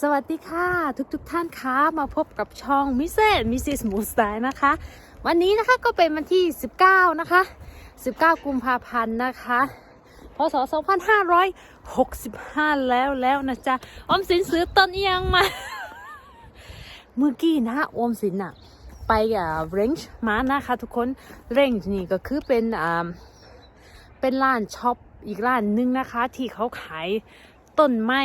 สวัสดีค่ะทุกทุกๆท่านคะมาพบกับช่องมิเซสมิสซิสมูสไตนะคะ วันนี้นะคะก็เป็นวันที่ 19 นะคะ 19 กุมภาพันธ์นะคะพศ2565 แล้วแล้วนะจ๊ะออมสินซื้อต้นเอียงมา เมื่อกี้นะออมสินอะไปกับเรนจ์มานะคะทุกคนเรนจ์นี่ก็คือเป็นอ่าเป็นร้านช็อปอีกร้านหนึงนะคะ ที่เขาขายต้นไม้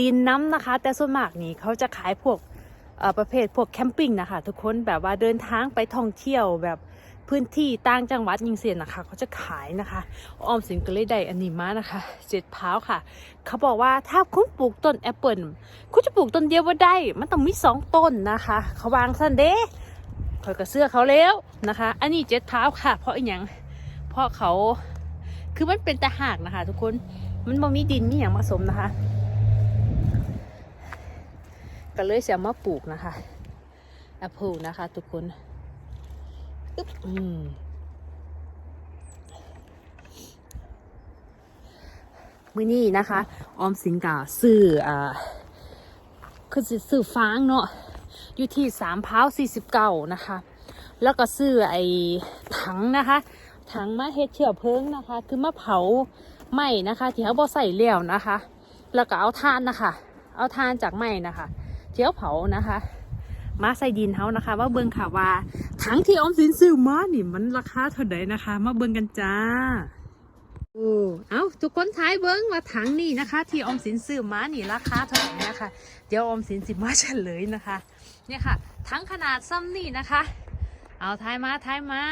ดินน้ำนะคะ แต่ส่วนมากนี่เขาจะขายพวกประเภทพวกแคมปิ้งนะคะทุกคนแบบว่าเดินทางไปท่องเที่ยวแบบพื้นที่ต่างจังหวัดยิงเสียนะคะเขาจะขายนะคะออมสินก็เลยได้อันนี้มานะคะเจ็ดพ้าวค่ะ เขาบอกว่าถ้าคุณปลูกต้นแอปเปิลคุณจะปลูกต้นเดียวว่าได้ มันต้องมีสองต้นนะคะ เขาวางสันเด้คอยกระเสื้อเขาแล้วนะคะ อันนี้เจ็ดเท้าค่ะ เพราะอย่างเพราะเขาคือมันเป็นตะหากนะคะ ทุกคนมันบ่มีดินมีอย่างผสมนะคะ ก็เลยจะมาปลูกนะคะแอปเปิลนะคะ ทุกคนอืมมื้อนี้นะคะออมสินกาซื้ออ่าคือสิซื้อฟางเนาะอยู่ที่สามพาวสี่สิบเก้านะคะ แล้วก็ซื้อไอ้ถังนะคะ ถังมาเฮ็ดเชื้อเพลิงนะคะ คือมาเผาไหม้นะคะ ที่เขาบ่ใส่แล้วนะคะ แล้วก็เอาถ่านนะคะ เอาถ่านจากไหม้นะคะ ที่เขาเผานะคะ มาใส่ดินเขานะคะ ว่าเบิ่งค่ะว่าถังที่ออมสินซื้อมานี่มันราคาเท่าไหร่นะคะ มาเบิ่งกันจ้าโอ้เอาทุกคนท้ายเบิ้งว่าถังนี่นะคะ ที่ออมสินซื้อมานี่ราคาเท่าไหร่นะคะ เดี๋ยวออมสินสิมาเฉลยนะคะ เนี่ยค่ะทั้งขนาดซ้ำนี่นะคะ เอาท้ายมาท้ายมา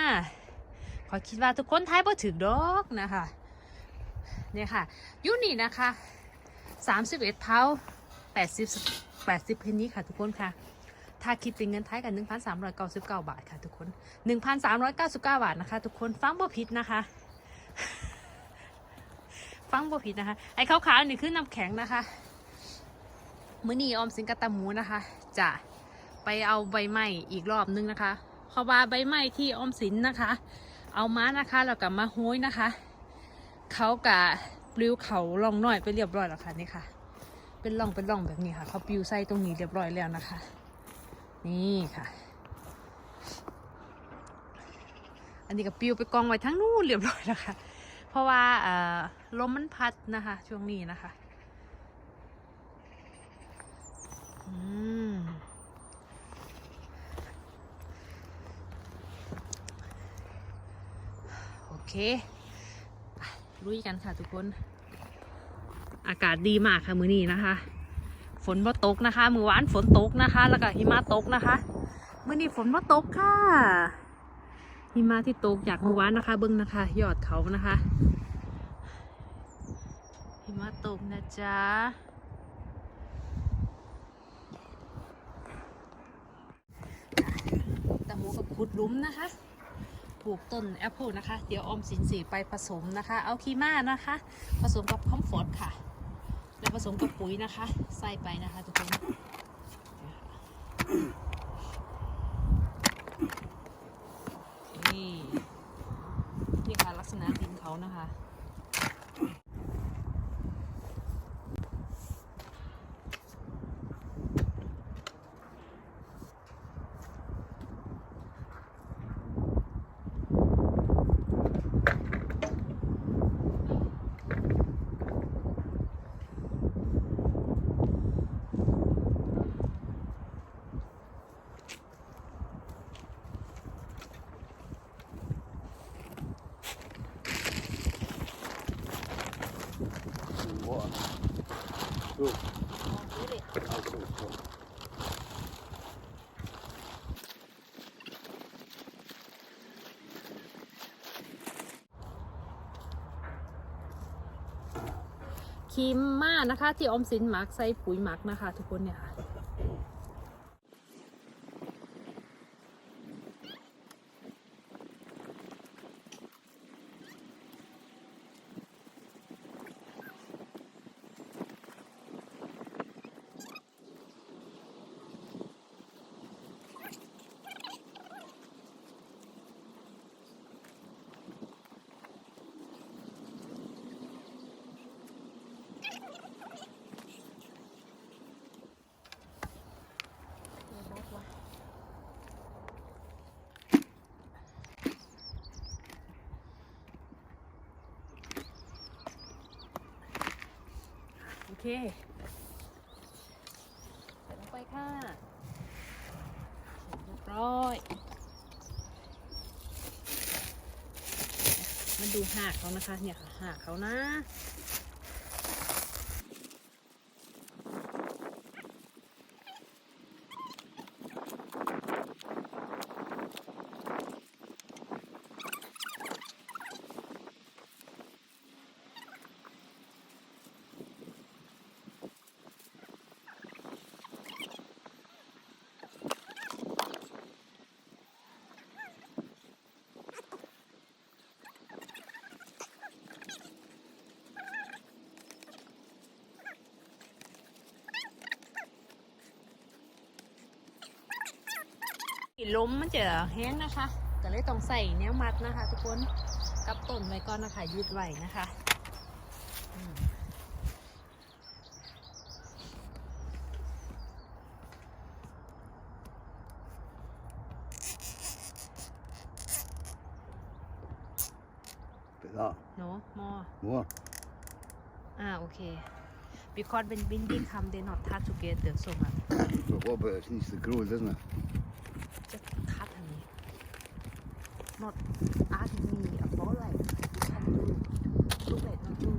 ขอคิดว่าทุกคนท้ายบ่ถึงดอกนะคะ เนี่ยค่ะยูนี่นะคะ31เอ็ดเท้า80 80เพนนี้ค่ะทุกคนค่ะ ถ้าคิดเป็นเงินไทยกัน 1,399 บาทค่ะทุกคน 1,399 บาทนะคะ ทุกคนฟังบ่ผิดนะคะ ฟังบ่ผิดนะคะ ไอ้ขาวๆนี่คือน้ำแข็งนะคะ มื้อนี้ออมสินกบตาหมูนะคะ จะไปเอาใบไม้อีกรอบนึงนะคะเพราะว่าใบไม้ที่ออมสินนะคะ เอามานะคะแล้วก็มาโห้ยนะคะ เขากะปลิวเขาลองหน่อยไปเรียบร้อยแล้วค่ะนี่ค่ะ เป็นร่องเป็นร่องแบบนี้ค่ะ เขาปิวใส่ตรงนี้เรียบร้อยแล้วนะคะ นี่ค่ะ อันนี้ก็ปิวไปกองไว้ทั้งนู่นเรียบร้อยแล้วค่ะ เพราะว่าลมมันพัดนะคะ ช่วงนี้นะคะอืมโอเคไปลุยกันค่ะทุกคน อากาศดีมากค่ะมื้อนี้นะคะ ฝนบ่ตกนะคะ มือวานฝนตกนะคะ แล้วก็หิมะตกนะคะ มื้อนี้ฝนบ่ตกค่ะ หิมะที่ตกจากมือวานนะคะ เบิ้งนะคะ ยอดเขานะคะ หิมะตกนะจ๊ะตะหมูกับขุดลุมนะคะปลูกต้นแอปเปิลนะคะ เดี๋ยวออมสินสีไปผสมนะคะ เอาคีมานะคะ ผสมกับคอมฟอร์ตค่ะ แล้วผสมกับปุ๋ยนะคะ ใส่ไปนะคะทุกคนนี่นี่ค่ะลักษณะดินเขานะคะ What? Good. Oh, cool, cool. ครีมมานะคะ ที่ออมสินหมักใส่ปุ๋ยหมักนะคะ ทุกคนเนี่ยค่ะ เคใส่ลงไปค่ะเรียบร้อย มาดูหากเขานะคะ เนี่ยค่ะหากเขานะ ล้มมันจะแห้งนะคะก็เลยต้องใส่เนี้ยมัดนะคะ ทุกคนกับต้นไว้ก่อนนะคะยืดไว้นะคะอืม Bra. เนาะมอ More. อ่าโอเค because when binding come they not touch together so much The rubber needs to grow, doesn't it? just cut อันนี้ not ask me about like you can do look like not do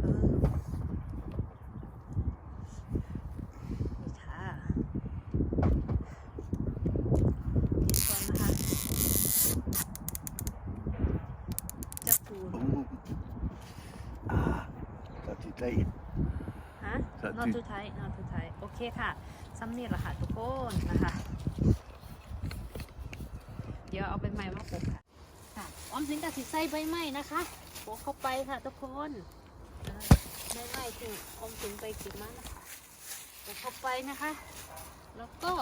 เออนี่ค่ะนี่ก่อนนะคะจะปูน Oh. Ah, that's too tight. ฮะครับ not ที่ too tight not too tight โอเคค่ะซ้ำนี่แหละค่ะทุกคนนะคะเดี๋ยวเอาใบไม้มาปลูกค่ะค่ะออมสินกับสิใส่ใบไม้นะคะปลูกเข้าไปค่ะทุกคนเออใบไม้ที่ออมสินไปเกินมานะคะปลูกเข้าไปนะคะ แล้วก็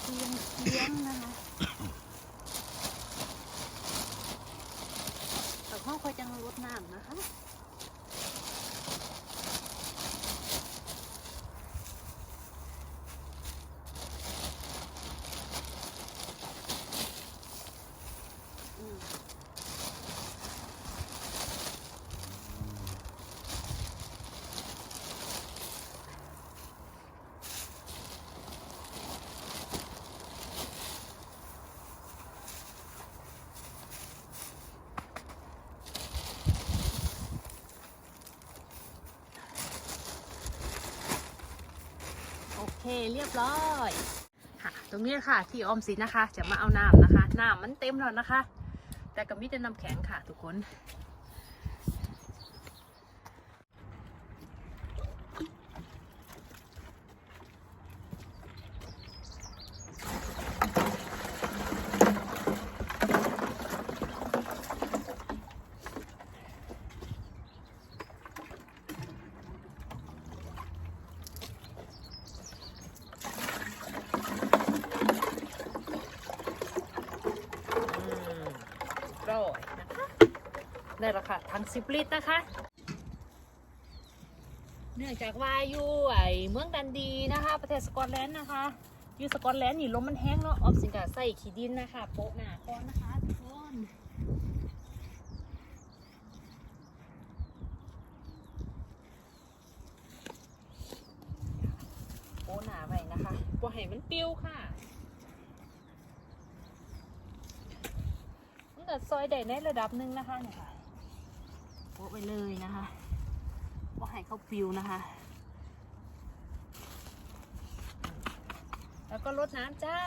เคียงเคียงนะคะแต่ห้องคอยจังรดน้ำนะคะ อืมโอ เคเรียบร้อยค่ะ ตรงนี้ค่ะที่ออมสินนะคะ จะมาเอาน้ำนะคะ น้ำมันเต็มแล้วนะคะ แต่ก็มีแต่น้ำแข็งค่ะทุกคน อืมร้อยนะคะ ได้แล้วค่ะทั้งสิบลิตรนะคะ เนื่องจากว่าอยู่ไอเมืองดันดีนะคะ ประเทศสกอตแลนด์นะคะอยู่สกอตแลนด์นี่ลมมันแห้งเนาะออมสินกาใส่ขี้ดินนะคะโปะหนาก้อนนะคะทุกคนโปะหนาไปนะคะโปะให้มันปิ้วค่ะมันก็ซอยได้ในระดับหนึ่งนะคะเนี่ยค่ะ โปะไปเลยนะคะว่าให้เขาปิวนะคะ แล้วก็ลดน้ำจ้า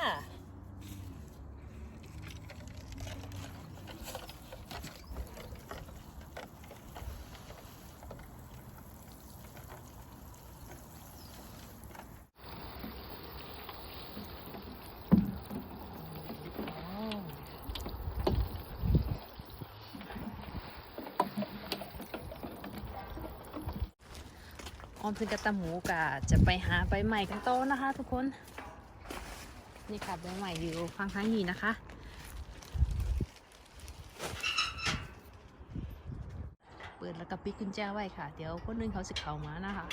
อมถึงกระตาหมูกะจะไปหาใบใหม่กันโตนะคะ ทุกคน นี่ค่ะใบใหม่อยู่ฟังทางนี้นะคะ เปิดแล้วก็ปิดกุญแจไว้ค่ะ เดี๋ยวคนนึงเขาสิเข้ามานะคะ